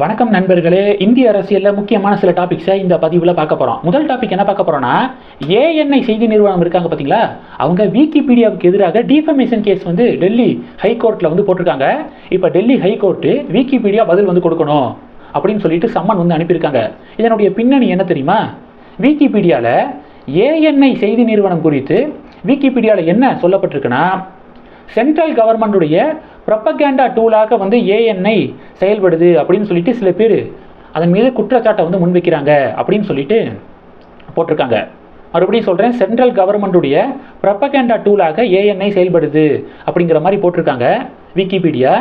வணக்கம் நண்பர்களே. இந்திய அரசியலில் முக்கியமான சில டாபிக்ஸை இந்த பதிவில் பார்க்க போகிறோம் முதல் டாபிக் என்ன பார்க்க போகிறோம்னா ஏஎன்ஐ செய்தி நிறுவனம் இருக்காங்க பார்த்தீங்களா அவங்க விக்கிபீடியாவுக்கு எதிராக டிஃபமேஷன் கேஸ் வந்து டெல்லி ஹைகோர்ட்டில் வந்து போட்டிருக்காங்க. இப்போ டெல்லி ஹைகோர்ட்டு விக்கிபீடியா பதில் வந்து கொடுக்கணும் அப்படின்னு சொல்லிட்டு சம்மன் வந்து அனுப்பியிருக்காங்க. இதனுடைய பின்னணி என்ன தெரியுமா? விக்கிபீடியாவில் ஏஎன்ஐ செய்தி நிறுவனம் குறித்து விக்கிபீடியாவில் என்ன சொல்லப்பட்டிருக்குன்னா சென்ட்ரல் கவர்மெண்டுடைய ப்ரொப்பகேண்டா டூலாக வந்து ஏஎன்ஐ செயல்படுது அப்படின்னு சொல்லிட்டு சில பேர் அதன் மீது குற்றச்சாட்டை வந்து முன்வைக்கிறாங்க அப்படின்னு சொல்லிட்டு போட்டிருக்காங்க. மறுபடியும் சொல்கிறேன் சென்ட்ரல் கவர்மெண்ட்டுடைய ப்ரப்பகேண்டா டூலாக ஏஎன்ஐ செயல்படுது அப்படிங்கிற மாதிரி போட்டிருக்காங்க விக்கிபீடியா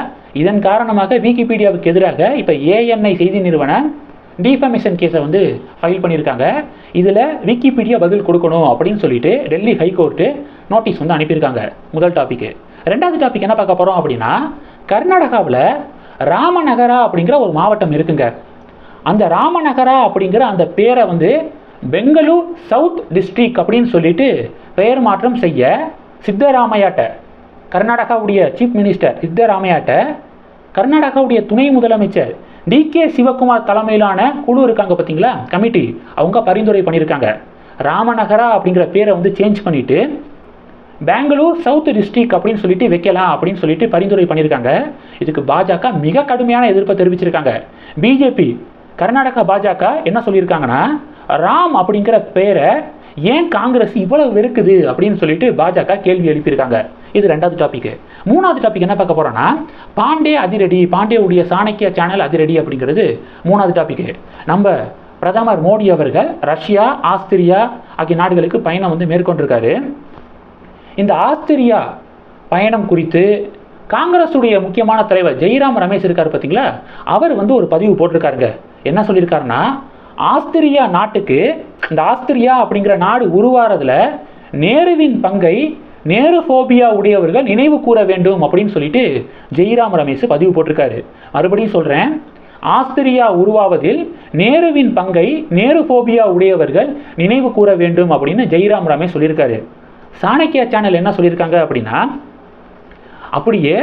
இதன் காரணமாக விக்கிபீடியாவுக்கு எதிராக இப்போ ஏஎன்ஐ செய்தி நிறுவனம் டிஃபமேஷன் கேஸை வந்து ஃபைல் பண்ணியிருக்காங்க. இதில் விக்கிபீடியா பதில் கொடுக்கணும் அப்படின்னு சொல்லிட்டு டெல்லி ஹைகோர்ட்டு நோட்டீஸ் வந்து அனுப்பியிருக்காங்க முதல் டாபிக்கு ரெண்டாவது டாபிக் என்ன பார்க்க போகிறோம் அப்படின்னா கர்நாடகாவில் ராமநகரா அப்படிங்கிற ஒரு மாவட்டம் இருக்குங்க. அந்த ராமநகரா அப்படிங்கிற அந்த பேரை வந்து பெங்களூர் சவுத் டிஸ்ட்ரிக் அப்படின்னு சொல்லிட்டு பெயர் மாற்றம் செய்ய சித்தராமையாட்ட கர்நாடகாவுடைய சீஃப் மினிஸ்டர் சித்தராமையாட்ட கர்நாடகாவுடைய துணை முதலமைச்சர் டி கே சிவகுமார் தலைமையிலான குழு இருக்காங்க பார்த்தீங்களா? கமிட்டி அவங்க பரிந்துரை பண்ணியிருக்காங்க. ராமநகரா அப்படிங்கிற பேரை வந்து சேஞ்ச் பண்ணிவிட்டு பெங்களூர் சவுத் டிஸ்ட்ரிக்ட் அப்படின்னு சொல்லிட்டு வைக்கலாம் அப்படின்னு சொல்லிட்டு பரிந்துரை பண்ணியிருக்காங்க. இதுக்கு பாஜக மிக கடுமையான எதிர்ப்பை தெரிவிச்சிருக்காங்க. பிஜேபி கர்நாடகா பாஜக என்ன சொல்லியிருக்காங்கன்னா ராம் அப்படிங்கிற பேரை ஏன் காங்கிரஸ் இவ்வளவு வெறுக்குது அப்படின்னு சொல்லிட்டு பாஜக கேள்வி எழுப்பியிருக்காங்க. இது ரெண்டாவது டாபிக் மூணாவது டாபிக் என்ன பார்க்க போறோம்னா பாண்டே அதிரடி பாண்டேவுடைய சாணக்கிய சேனல் அதிரடி அப்படிங்கிறது மூணாவது டாபிக் நம்ம பிரதமர் மோடி அவர்கள் ரஷ்யா ஆஸ்திரியா ஆகிய நாடுகளுக்கு பயணம் வந்து மேற்கொண்டிருக்காரு. இந்த ஆஸ்திரியா பயணம் குறித்து காங்கிரஸுடைய முக்கியமான தலைவர் ஜெய்ராம் ரமேஷ் இருக்கார் பார்த்தீங்களா? அவர் வந்து ஒரு பதிவு போட்டிருக்காருங்க. என்ன சொல்லியிருக்காருன்னா ஆஸ்திரியா நாட்டுக்கு இந்த ஆஸ்திரியா அப்படிங்கிற நாடு உருவாறதுல நேருவின் பங்கை நேரு ஃபோபியா உடையவர்கள் நினைவு கூற வேண்டும் அப்படின்னு சொல்லிட்டு ஜெய்ராம் ரமேஷ் பதிவு போட்டிருக்காரு. மறுபடியும் சொல்கிறேன் ஆஸ்திரியா உருவாவதில் நேருவின் பங்கை நேரு ஃபோபியா உடையவர்கள் நினைவு கூற வேண்டும் அப்படின்னு ஜெய்ராம் ரமேஷ் சொல்லியிருக்காரு. சாணக்கியா சேனல் என்ன சொல்லியிருக்காங்க அப்படின்னா அப்படியே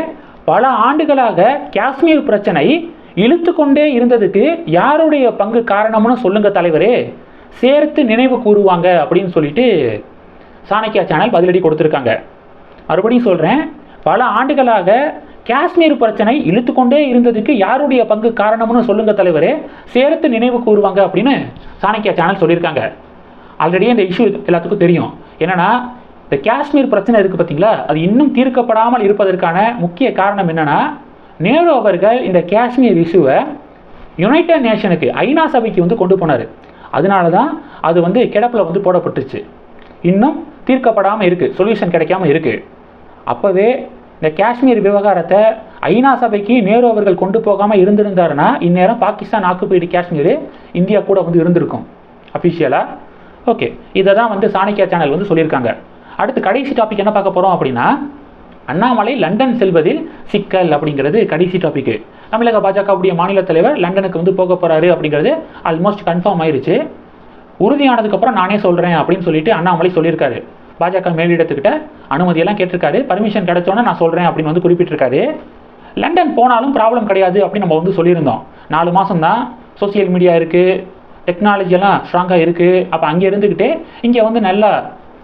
பல ஆண்டுகளாக காஷ்மீர் பிரச்சனை இழுத்து கொண்டே இருந்ததுக்கு யாருடைய பங்கு காரணம்னு சொல்லுங்க தலைவரே. சேர்த்து நினைவு கூறுவாங்க அப்படின்னு சொல்லிட்டு சாணக்கியா சேனல் பதிலடி கொடுத்துருக்காங்க. மறுபடியும் சொல்கிறேன் பல ஆண்டுகளாக காஷ்மீர் பிரச்சனை இழுத்து கொண்டே இருந்ததுக்கு யாருடைய பங்கு காரணம்னு சொல்லுங்க தலைவரே. சேர்த்து நினைவு கூறுவாங்க அப்படின்னு சாணக்கியா சேனல் சொல்லியிருக்காங்க. ஆல்ரெடி இந்த இஷ்யூ எல்லாத்துக்கும் தெரியும். என்னன்னா இந்த காஷ்மீர் பிரச்சனை இருக்குது பார்த்தீங்களா? அது இன்னும் தீர்க்கப்படாமல் இருப்பதற்கான முக்கிய காரணம் என்னென்னா நேரு அவர்கள் இந்த காஷ்மீர் இஷ்யூவை யுனைடெட் நேஷனுக்கு ஐநா சபைக்கு வந்து கொண்டு போனார். அதனால தான் அது வந்து கிடப்பில் வந்து போடப்பட்டுச்சு. இன்னும் தீர்க்கப்படாமல் இருக்குது சொல்யூஷன் கிடைக்காம இருக்குது அப்போவே இந்த காஷ்மீர் விவகாரத்தை ஐநா சபைக்கு நேரு அவர்கள் கொண்டு போகாமல் இருந்திருந்தாருன்னா இந்நேரம் பாகிஸ்தான் ஆக்குப்பைடு காஷ்மீர் இந்தியா கூட வந்து இருந்திருக்கும். அஃபிஷியலாக ஓகே இதை தான் வந்து சாணிக்கா சேனல் வந்து சொல்லியிருக்காங்க. அடுத்து கடைசி டாபிக் என்ன பார்க்க போகிறோம் அப்படின்னா அண்ணாமலை லண்டன் செல்வதில் சிக்கல் அப்படிங்கிறது கடைசி டாபிக்கு தமிழக பாஜகவுடைய மாநில தலைவர் லண்டனுக்கு வந்து போக போகிறாரு அப்படிங்கிறது ஆல்மோஸ்ட் கன்ஃபார்ம் ஆயிருச்சு. உறுதியானதுக்கப்புறம் நானே சொல்கிறேன் அப்படின்னு சொல்லிட்டு அண்ணாமலை சொல்லியிருக்காரு. பாஜக மேலிடத்துக்கிட்ட அனுமதியெல்லாம் கேட்டிருக்காரு. பர்மிஷன் கிடைச்சோன்னே நான் சொல்கிறேன் அப்படின்னு வந்து குறிப்பிட்டிருக்காரு. லண்டன் போனாலும் ப்ராப்ளம் கிடையாது அப்படின்னு நம்ம வந்து சொல்லியிருந்தோம். நாலு மாதம் தான் சோசியல் மீடியா இருக்குது டெக்னாலஜியெல்லாம் ஸ்ட்ராங்காக இருக்குது அப்போ அங்கே இருந்துக்கிட்டே இங்கே வந்து நல்லா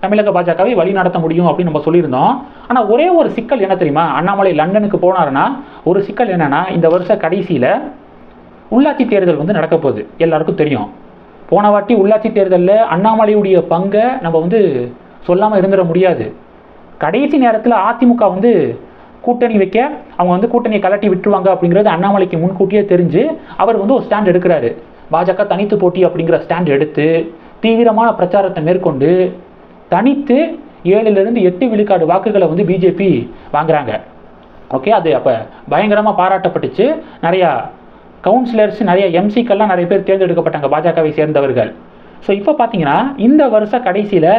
தமிழக பாஜகவை வழி நடத்த முடியும் அப்படின்னு நம்ம சொல்லியிருந்தோம். ஆனால் ஒரே ஒரு சிக்கல் என்ன தெரியுமா? அண்ணாமலை லண்டனுக்கு போனாருன்னா ஒரு சிக்கல் என்னன்னா இந்த வருஷ கடைசியில் உள்ளாட்சி தேர்தல் வந்து நடக்க போகுது. எல்லாருக்கும் தெரியும். போன வாட்டி உள்ளாட்சி தேர்தலில் அண்ணாமலையுடைய பங்கை நம்ம வந்து சொல்லாமல் இருந்துட முடியாது. கடைசி நேரத்தில் அதிமுக வந்து கூட்டணி வைக்க அவங்க வந்து கூட்டணியை கலட்டி விட்டுருவாங்க அப்படிங்கிறது அண்ணாமலைக்கு முன்கூட்டியே தெரிஞ்சு அவர் வந்து ஒரு ஸ்டாண்ட் எடுக்கிறாரு. பாஜக தனித்து போட்டி அப்படிங்கிற ஸ்டாண்ட் எடுத்து தீவிரமான பிரச்சாரத்தை மேற்கொண்டு தனித்து ஏழுலேருந்து எட்டு விழுக்காடு வாக்குகளை வந்து பிஜேபி வாங்குறாங்க. ஓகே அது அப்போ பயங்கரமாக பாராட்டப்பட்டுச்சு. நிறையா கவுன்சிலர்ஸ் நிறைய எம்சிக்கெல்லாம் நிறைய பேர் தேர்ந்தெடுக்கப்பட்டாங்க பாஜகவை சேர்ந்தவர்கள். ஸோ இப்போ பார்த்தீங்கன்னா இந்த வருஷ கடைசியில்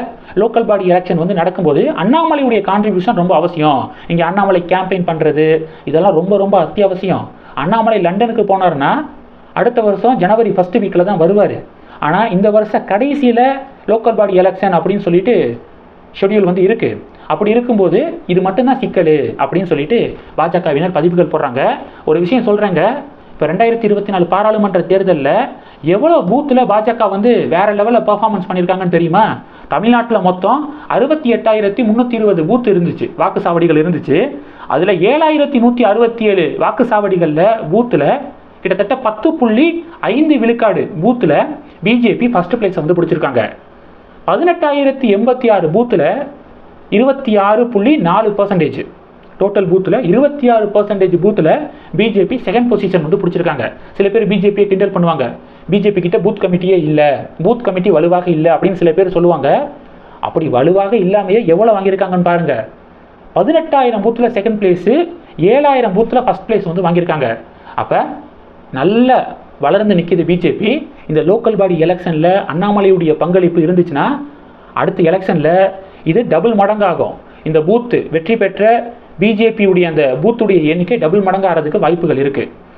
லோக்கல் பாடி எலெக்ஷன் வந்து நடக்கும்போது அண்ணாமலையுடைய கான்ட்ரிபியூஷன் ரொம்ப அவசியம். இங்கே அண்ணாமலை கேம்பெயின் பண்ணுறது இதெல்லாம் ரொம்ப ரொம்ப அத்தியாவசியம். அண்ணாமலை லண்டனுக்கு போனார்னா அடுத்த வருஷம் ஜனவரி ஃபஸ்ட்டு வீக்கில் தான் வருவார். ஆனால் இந்த வருஷ கடைசியில் லோக்கல் பாடி எலெக்ஷன் அப்படின்னு சொல்லிட்டு ஷெட்யூல் வந்து இருக்குது அப்படி இருக்கும்போது இது மட்டும்தான் சிக்கல் அப்படின்னு சொல்லிட்டு பாஜகவினர் பதிவுகள் போடுறாங்க. ஒரு விஷயம் சொல்கிறேங்க இப்போ ரெண்டாயிரத்தி இருபத்தி நாலு பாராளுமன்ற தேர்தலில் எவ்வளோ பூத்தில் பாஜக வந்து வேறு லெவலில் பர்ஃபார்மன்ஸ் பண்ணியிருக்காங்கன்னு தெரியுமா? தமிழ்நாட்டில் மொத்தம் அறுபத்தி எட்டாயிரத்தி முந்நூற்றி இருபது பூத் இருந்துச்சு வாக்குச்சாவடிகள் இருந்துச்சு. அதில் ஏழாயிரத்தி நூற்றி அறுபத்தி ஏழு வாக்குச்சாவடிகளில் பூத்தில் கிட்டத்தட்ட பத்து புள்ளி ஐந்து விழுக்காடு பூத்தில் பிஜேபி ஃபர்ஸ்ட் பிளேஸ் வந்து பிடிச்சிருக்காங்க. பதினெட்டாயிரத்தி எண்பத்தி ஆறு பூத்தில் இருபத்தி ஆறு புள்ளி நாலு பர்சன்டேஜ் டோட்டல் பூத்தில் இருபத்தி ஆறு பர்சன்டேஜ் பூத்தில் பிஜேபி செகண்ட் பொசிஷன் வந்து பிடிச்சிருக்காங்க. சில பேர் பிஜேபியை கிண்டல் பண்ணுவாங்க. பிஜேபி கிட்ட பூத் கமிட்டியே இல்லை. பூத் கமிட்டி வலுவாக இல்லை அப்படின்னு சில பேர் சொல்லுவாங்க. அப்படி வலுவாக இல்லாமையே எவ்வளோ வாங்கியிருக்காங்கன்னு பாருங்கள் பதினெட்டாயிரம் பூத்தில் செகண்ட் பிளேஸு ஏழாயிரம் பூத்தில் ஃபர்ஸ்ட் பிளேஸ் வந்து வாங்கியிருக்காங்க. அப்போ நல்ல வளர்ந்து நிற்கிது பிஜேபி இந்த லோக்கல் பாடி எலெக்ஷனில் அண்ணாமலையுடைய பங்களிப்பு இருந்துச்சுன்னா அடுத்த எலெக்ஷனில் இது டபுள் மடங்காகும். இந்த பூத்து வெற்றி பெற்ற பிஜேபியுடைய அந்த பூத்துடைய எண்ணிக்கை டபுள் மடங்காகிறதுக்கு வாய்ப்புகள் இருக்குது